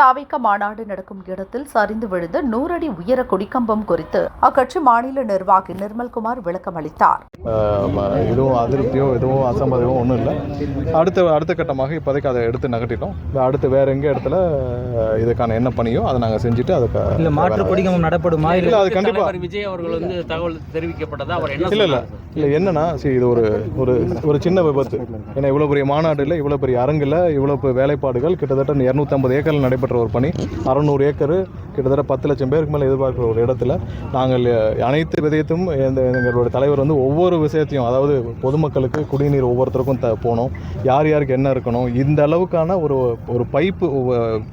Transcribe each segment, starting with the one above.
தாவிக்க மாநாடு நடக்கும் இடத்தில் சரிந்து விழுந்த நூறடி உயர கொடிக்கம்பம் குறித்து அக்கட்சி மாநில நிர்வாகி நிர்மல்குமார் விளக்கம் அளித்தார். எதுவும் அதிருப்தியோ எதுவும் அசம்பதமோ ஒன்றும் இல்லை. அடுத்த அடுத்த கட்டமாக இப்போதைக்கு அதை எடுத்து நகட்டிட்டோம் அடுத்து வேற எங்க இடத்துல இதுக்கான என்ன பணியோ அதை நாங்கள் செஞ்சுட்டு அதுக்கு இல்ல மாற்று கொடிகம்பம் நடப்படுமா இல்ல இல்லை அது கண்டிப்பாக விஜய் அவர்கள் வந்து தகவல் தெரிவிக்கப்பட்டதா அவர் என்ன இல்லை இல்லை? இல்லை என்னன்னா சரி இது ஒரு ஒரு ஒரு சின்ன விபத்து. ஏன்னா இவ்வளோ பெரிய மாநாடு இல்லை இவ்வளோ பெரிய அரங்கில் இவ்வளோ வேலைப்பாடுகள். கிட்டத்தட்ட இரநூத்தம்பது ஏக்கரில் நடைபெற்ற ஒரு பணி. அறநூறு ஏக்கர் கிட்டத்தட்ட பத்து லட்சம் பேருக்கு மேலே எதிர்பார்க்குற ஒரு இடத்துல நாங்கள் அனைத்து விதயத்தும் எங்களுடைய தலைவர் வந்து ஒவ்வொரு விஷயத்தையும் அதாவது பொதுமக்களுக்கு குடிநீர் ஒவ்வொருத்தருக்கும் த போகணும். யார் யாருக்கு என்ன இருக்கணும்? இந்த அளவுக்கான ஒரு ஒரு பைப்பு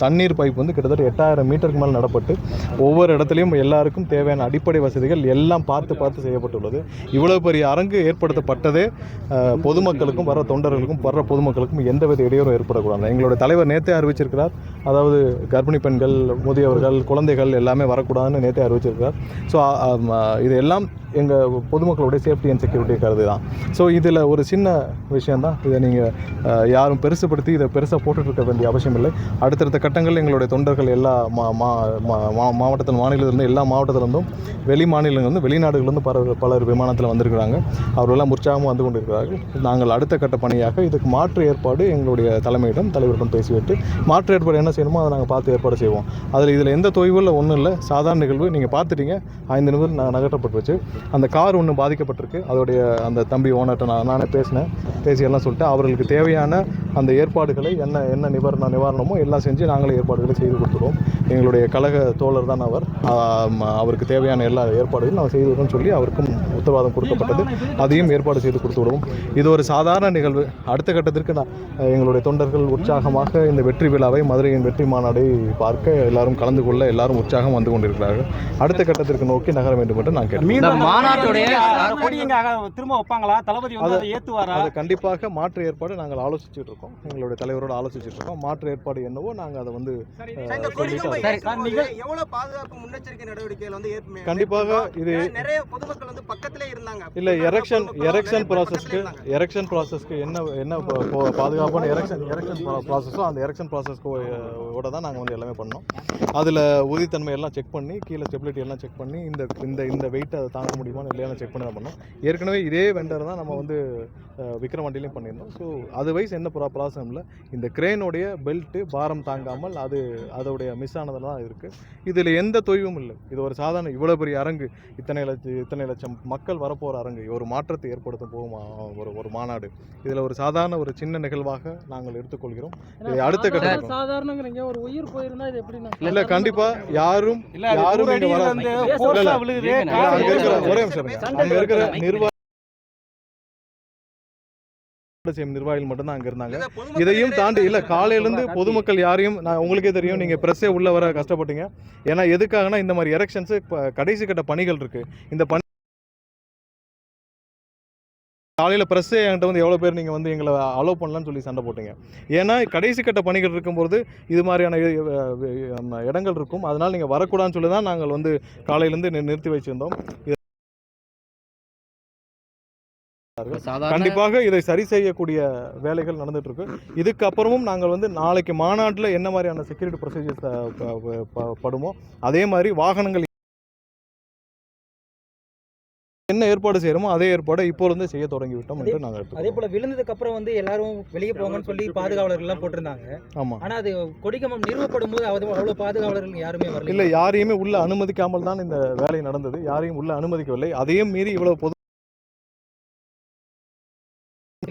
தண்ணீர் பைப் வந்து கிட்டத்தட்ட எட்டாயிரம் மீட்டருக்கு மேலே நடப்பட்டு ஒவ்வொரு இடத்துலையும் எல்லாருக்கும் தேவையான அடிப்படை வசதிகள் எல்லாம் பார்த்து பார்த்து செய்யப்பட்டுள்ளது. இவ்வளவு பெரிய அரங்கு ஏற்படுத்தப்பட்டதே பொதுமக்களுக்கும் வர தொண்டர்களுக்கும் வர்ற பொதுமக்களுக்கும் எந்தவித இடையூறும் ஏற்படக்கூடாது. எங்களுடைய தலைவர் நேற்றே அறிவிச்சிருக்கிறார். அதாவது கர்ப்பிணி பெண்கள் முதியவர்கள் குழந்தைகள் எல்லாமே வரக்கூடாதுன்னு நேத்தே அறிவிச்சிருக்கார். ஸோ இது எல்லாம் எங்கள் பொதுமக்களுடைய சேஃப்டி அண்ட் செக்யூரிட்டி கருது தான். ஸோ இதில் ஒரு சின்ன விஷயந்தான் இதை நீங்கள் யாரும் பெருசுப்படுத்தி இதை பெருசாக போட்டுட்ருக்க வேண்டிய அவசியம் இல்லை. அடுத்தடுத்த கட்டங்களில் எங்களுடைய தொண்டர்கள் எல்லா மா மா மா- மா- மாவட்டத்தில் மாநிலத்திலிருந்து எல்லா மாவட்டத்திலிருந்தும் வெளி மாநிலங்கள்லேருந்து வெளிநாடுகளிலிருந்து பல பலர் விமானத்தில் வந்திருக்கிறாங்க. அவர்களெல்லாம் உற்சாகமாக வந்து கொண்டிருக்கிறார்கள். நாங்கள் அடுத்த கட்ட பணியாக இதுக்கு மாற்று ஏற்பாடு எங்களுடைய தலைமையிடம் தலைவரிடம் பேசிவிட்டு மாற்று ஏற்பாடு என்ன செய்யணுமோ அதை நாங்கள் பார்த்து ஏற்பாடு செய்வோம். அதில் இதில் எந்த தொய்வில் ஒன்றும் இல்லை. சாதாரண நிகழ்வு. நீங்கள் பார்த்துட்டீங்க. ஐந்து நிமிடம் நான் நகர்த்தப்பட்டு அந்த கார் ஒன்று பாதிக்கப்பட்டிருக்கு. அதோடைய அந்த தம்பி ஓனர்கிட்ட நான் நானே பேசினேன். பேசியெல்லாம் சொல்லிட்டு அவர்களுக்கு தேவையான அந்த ஏற்பாடுகளை என்ன என்ன நிவாரண நிவாரணமோ எல்லாம் செஞ்சு நாங்களே ஏற்பாடுகளை செய்து கொடுத்துருவோம். எங்களுடைய கழக தோழர் தான் அவர். அவருக்கு தேவையான எல்லா ஏற்பாடுகளும் நாங்கள் செய்து விடுறோம்னு சொல்லி அவருக்கும் உத்தரவாதம் கொடுக்கப்பட்டது. அதையும் ஏற்பாடு செய்து கொடுத்து விடுவோம். இது ஒரு சாதாரண நிகழ்வு. அடுத்த கட்டத்திற்கு நான் எங்களுடைய தொண்டர்கள் உற்சாகமாக இந்த வெற்றி விழாவை மதுரையின் வெற்றி மாநாடை பார்க்க எல்லாரும் கலந்து கொள்ள எல்லாரும் உற்சாகம் வந்து கொண்டிருக்கிறார்கள். அடுத்த கட்டத்திற்கு நோக்கி நகர வேண்டும் என்று நான் கேட்டேன் மாநாட்டுடைய திரும்ப வைப்பாங்களா? தளபதி வந்து அதை ஏத்துவாரா? அது கண்டிப்பாக மாற்று ஏற்பாடு நாங்கள் ஆலோசிச்சுட்டு இருக்கோம். எங்களுடைய தலைவரோட ஆலோசிச்சுட்டு இருக்கோம். மாற்று ஏற்பாடு என்னவோ நாங்கள் அதை வந்து கண்டிப்பாக இது நிறைய பொதுமக்கள் வந்து பக்கத்திலே இருந்தாங்க. இல்ல எரெக்ஷன் பொதுமக்கள் எரெக்ஷன் வேலைப்பாடு பக்கத்திலே ப்ராசஸ்க்கு. எரெக்ஷன் ப்ராசஸ்க்கு என்ன என்ன பாதுகாப்பான எரெக்ஷன் எரெக்ஷன் ப்ராசஸோ அந்த எரெக்ஷன் ப்ராசஸ்க்கு ஓட தான் நாங்கள் வந்து எல்லாமே பண்ணோம். அதில் உறுதித்தன்மை எல்லாம் செக் பண்ணி கீழே ஸ்டெபிலிட்டி எல்லாம் செக் பண்ணி இந்த இந்த இந்த வெயிட்டை அதை தாங்க முடியுமான்னு இல்லையான்னு செக் பண்ணி தான் பண்ணோம். ஏற்கனவே இதே வெண்டர் தான் நம்ம வந்து அஹ், விக்ரவாண்டிலையும் பண்ணியிருந்தோம். ஸோ அது வைஸ் எந்த ப்ரா ப்ராசம் இல்லை. இந்த கிரேனுடைய பெல்ட்டு பாரம் தாங்காமல் அது அதோடைய மிஸ் ஆனதில் தான் இருக்குது இதில் எந்த தொய்வும் இல்லை. இது ஒரு சாதாரண இவ்வளோ பெரிய அரங்கு. இத்தனை லட்சம் இத்தனை லட்சம் மக்கள் வரப்போகிற அரங்கு. ஒரு மாற்றத்தை ஏற்படுத்த போகும் ஒரு ஒரு மாநாடு. இதில் ஒரு சாதாரண ஒரு சின்ன நிகழ்வாக நாங்கள் எடுத்துக்கொள்கிறோம். அடுத்த கட்டத்துக்கு சாதாரணங்கிறீங்க ஒரு உயிர் போயிருந்தா இது எப்படின்னா இல்லை கண்டிப்பாக யாரும் யாரும் இங்க நூறு வர- அடியில இல்ல, இருந்து force இல்ல. ஆ விழுகுது இல்ல, இல்ல, அங்க இருக்கிற ஒரே நிமிஷம் அங்க இருக்கிற நிர்வாக செய்யும் நிர்வாகிகள் மட்டும்தான் அங்க இருந்தாங்க. இதையும் தாண்டி இல்ல. காலையில இருந்து பொதுமக்கள் யாரையும் நான் உங்களுக்கே தெரியும் நீங்க பிரஸ்ஸே உள்ள வர கஷ்டப்பட்டீங்க. ஏன்னா எதுக்காகனா இந்த மாதிரி எலெக்ஷன்ஸ் கடைசி கட்ட பணிகள் இருக்கு. இந்த பணி காலையில் ப்ரெஸ்ஸே என்கிட்ட வந்து எவ்வளோ பேர் நீங்கள் வந்து எங்களை அலோவ் பண்ணலான்னு சொல்லி சண்டை போட்டீங்க. ஏன்னா கடைசி கட்ட பணிகள் இருக்கும்போது இது மாதிரியான இடங்கள் இருக்கும். அதனால் நீங்கள் வரக்கூடாதுன்னு சொல்லி தான் நாங்கள் வந்து காலையிலேருந்து நிறுத்தி வச்சுருந்தோம். கண்டிப்பாக இதை சரி செய்யக்கூடிய வேலைகள் நடந்துட்டு இருக்கு இதுக்கப்புறமும் நாங்கள் வந்து நாளைக்கு மாநாட்டில் என்ன மாதிரியான செக்யூரிட்டி ப்ரொசீஜர்ஸ் படுமோ அதே மாதிரி வாகனங்கள் என்ன ஏற்பாடு செய்யறோமோ அதே ஏற்பாடை இப்போ இருந்து செய்ய தொடங்கி விட்டோம் என்று நாங்கள் அதே போல விழுந்ததுக்கு அப்புறம் வந்து எல்லாரும் வெளியே போங்கன்னு சொல்லி பாதுகாவலர்கள் எல்லாம் போட்டிருந்தாங்க. ஆமாம் ஆனா அது கொடிக்கம்பம் நிறுவப்படும் போது அவ்வளவு அவ்வளவு பாதுகாவலர்கள் யாருமே வரல இல்லை யாரையுமே உள்ள அனுமதிக்காமல் தான் இந்த வேலை நடந்தது. யாரையும் உள்ள அனுமதிக்கவில்லை. அதையும் மீறி இவ்வளவு பொது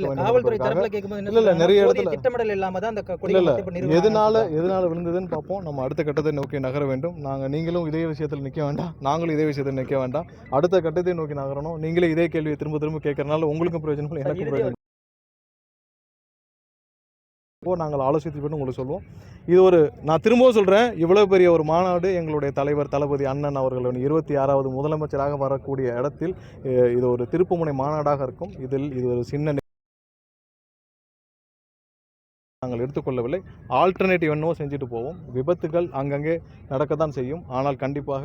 காவல்துறை தரப்புல கேட்கும்போது என்ன இல்ல, இல்ல, சொல்றாங்கன்னா, நிறைய போதிய இடத்துல- திட்டமிடல் இல்லாம தான் அந்த க- இல்ல இல்ல கொடிக்கம்பத்தை இப்ப நிறுவுறாங்க. எதனால எதனால விழுந்ததுன்னு பார்ப்போம். நம்ம அடுத்த கட்டத்தை நோக்கி நகர வேண்டும். நாங்கள் நீங்களும் இதே விஷயத்தில் நிற்க வேண்டாம். நாங்களும் இதே விஷயத்தில் நிற்க வேண்டாம். அடுத்த கட்டத்தை நோக்கி நகரணும். நீங்களே இதே கேள்வியை திரும்ப திரும்ப கேட்கறனால உங்களுக்கும் பிரயோஜனம் எனக்கும் பிரயோஜனம் இப்போ நாங்கள் ஆலோசித்து பண்ணி உங்களுக்கு சொல்லுவோம் இது ஒரு நான் திரும்பவும் சொல்கிறேன் இவ்வளோ பெரிய ஒரு மாநாடு எங்களுடைய தலைவர் தளபதி அண்ணன் அவர்கள் இருபத்தி ஆறாவது முதலமைச்சராக வரக்கூடிய இடத்தில் இது ஒரு திருப்புமுனை மாநாடாக இருக்கும். இதில் இது ஒரு சின்ன நாங்கள் எடுத்துக்கொள்ளவில்லை. ஆல்டர்னேட்டிவ் என்னவோ செஞ்சுட்டு போவோம். விபத்துகள் அங்கங்கே நடக்கத்தான் செய்யும். ஆனால் கண்டிப்பாக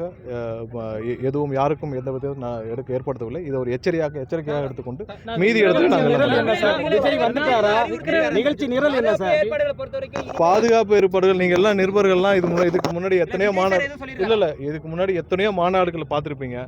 எதுவும் யாருக்கும் எந்த விதத்தையும் நான் எடுக்க ஏற்படுத்தவில்லை. இதை ஒரு எச்சரிக்கையாக எச்சரிக்கையாக எடுத்துக்கொண்டு மீதி இடத்துல நாங்கள் நிகழ்ச்சி நிரல் என்ன சார்? பாதுகாப்பு ஏற்பாடுகள் நீங்கள் எல்லாம் நிருபர்கள்லாம் இது முன்னாடி இதுக்கு முன்னாடி எத்தனையோ மாநாடு இல்ல இல்ல இதுக்கு முன்னாடி எத்தனையோ மாநாடுகளை பார்த்துருப்பீங்க.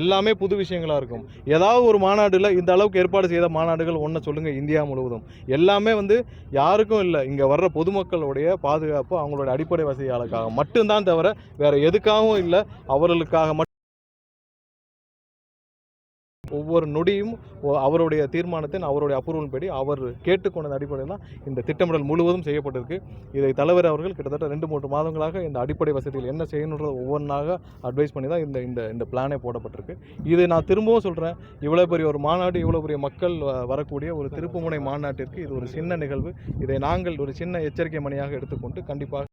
எல்லாமே புது விஷயங்களாக இருக்கும். ஏதாவது ஒரு மாநாட்டில் இந்த அளவுக்கு ஏற்பாடு செய்த மாநாடுகள் ஒன்று சொல்லுங்கள் இந்தியா முழுவதும். எல்லாமே வந்து யாருக்கும் இல்லை. இங்கே வர்ற பொதுமக்களுடைய பாதுகாப்பு அவங்களோட அடிப்படை வசதிகளுக்காக மட்டும்தான் தவிர வேறு எதுக்காகவும் இல்லை. அவர்களுக்காக மட்டும் ஒவ்வொரு நொடியும் அவருடைய தீர்மானத்தின் அவருடைய அப்ரூவல் படி அவர் கேட்டுக்கொண்ட அடிப்படையில் தான் இந்த திட்டமிடல் முழுவதும் செய்யப்பட்டிருக்கு. இதை தலைவர் அவர்கள் கிட்டத்தட்ட ரெண்டு மூன்று மாதங்களாக இந்த அடிப்படை வசதிகள் என்ன செய்யணுன்றது ஒவ்வொன்றாக அட்வைஸ் பண்ணி தான் இந்த இந்த இந்த பிளானே போடப்பட்டிருக்கு. இதை நான் திரும்பவும் சொல்கிறேன் இவ்வளோ பெரிய ஒரு மாநாடு இவ்வளோ பெரிய மக்கள் வ- வரக்கூடிய ஒரு திருப்புமுனை மாநாட்டிற்கு இது ஒரு சின்ன நிகழ்வு. இதை நாங்கள் ஒரு சின்ன எச்சரிக்கை மணியாக எடுத்துக்கொண்டு கண்டிப்பாக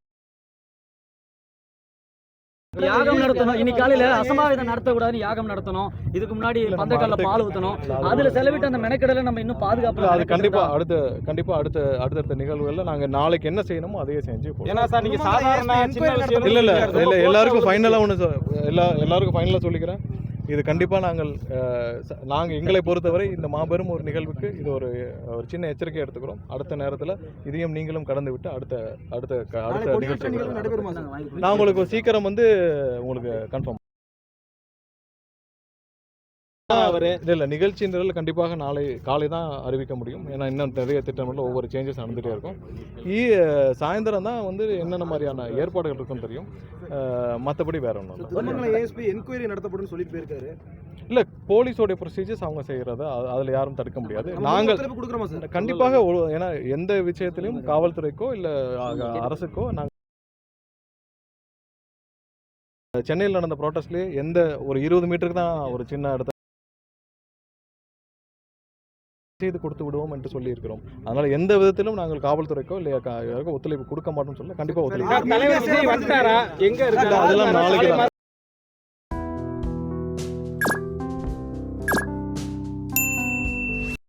யாகம் நடத்தணும். இன்னைக்கு காலையில அசம்பாவிதம் நடத்தக்கூடாதுன்னு யாகம் நடத்தணும். இதுக்கு முன்னாடி அடுத்த- பால் ஊத்தணும். அதுல செலவிட்டு அந்த மெனக்கடலை நம்ம இன்னும் பாதுகாப்பு அது கண்டிப்பாக அடுத்த கண்டிப்பாக அடுத்த அடுத்தடுத்த நிகழ்வுகளில் நாங்கள் நாளைக்கு என்ன செய்யணுமோ அதையே செஞ்சு. ஏன்னா சார் நீங்க சாதாரண சின்ன விஷயம் இல்ல இல்ல இல்ல எல்லாருக்கும் ஃபைனலாக ஒன்று எல்லா எல்லாருக்கும் ஃபைனலாக சொல்லிக்கிறேன். இது கண்டிப்பாக நாங்கள் நாங்கள் எங்களை பொறுத்தவரை இந்த மாபெரும் ஒரு நிகழ்வுக்கு இது ஒரு ஒரு சின்ன எச்சரிக்கை எடுத்துக்கிறோம். அடுத்த நேரத்தில் இதையும் நீங்களும் கடந்து விட்டு அடுத்த அடுத்த அடுத்த நிகழ்ச்சி நான் உங்களுக்கு சீக்கிரம் வந்து உங்களுக்கு கன்ஃபார்ம் அவரு இல்லை இல்லை நிகழ்ச்சின்றதில் கண்டிப்பாக நாளை காலை தான் அறிவிக்க முடியும். ஏன்னா இன்னும் நிறைய திட்டமில் ஒவ்வொரு சேஞ்சஸ் நடந்துகிட்டே இருக்கும். ஈ சாயந்தரம் தான் வந்து என்னென்ன மாதிரியான ஏற்பாடுகள் இருக்குன்னு தெரியும். மற்றபடி வேற ஒன்றும் ஏஎஸ்பி என்கொயரி நடத்தப்படும் சொல்லிட்டு போயிருக்காரு. இல்லை போலீஸோடைய ப்ரொசீஜர்ஸ் அவங்க செய்கிறத அதில் யாரும் தடுக்க முடியாது. நாங்கள் ஒத்துழைப்பு கொடுக்குறோமா சார்? கண்டிப்பாக ஒரு- ஏன்னா எந்த விஷயத்திலையும் காவல்துறைக்கோ இல்லை அரசுக்கோ நாங்கள் சென்னையில் நடந்த ப்ரோட்டஸ்ட்லேயே எந்த ஒரு இருபது மீட்டருக்கு தான் ஒரு சின்ன இடத்த செய்து கொடுத்து விடுவோம் என்று சொல்லியிருக்கிறோம். அதனால எந்த விதத்திலும் நாங்கள் காவல்துறைக்கோ இல்லை ஒத்துழைப்பு கொடுக்க மாட்டோம்னு சொல்ல கண்டிப்பாக ஒத்துழைப்பு அதெல்லாம் நாளைக்கு.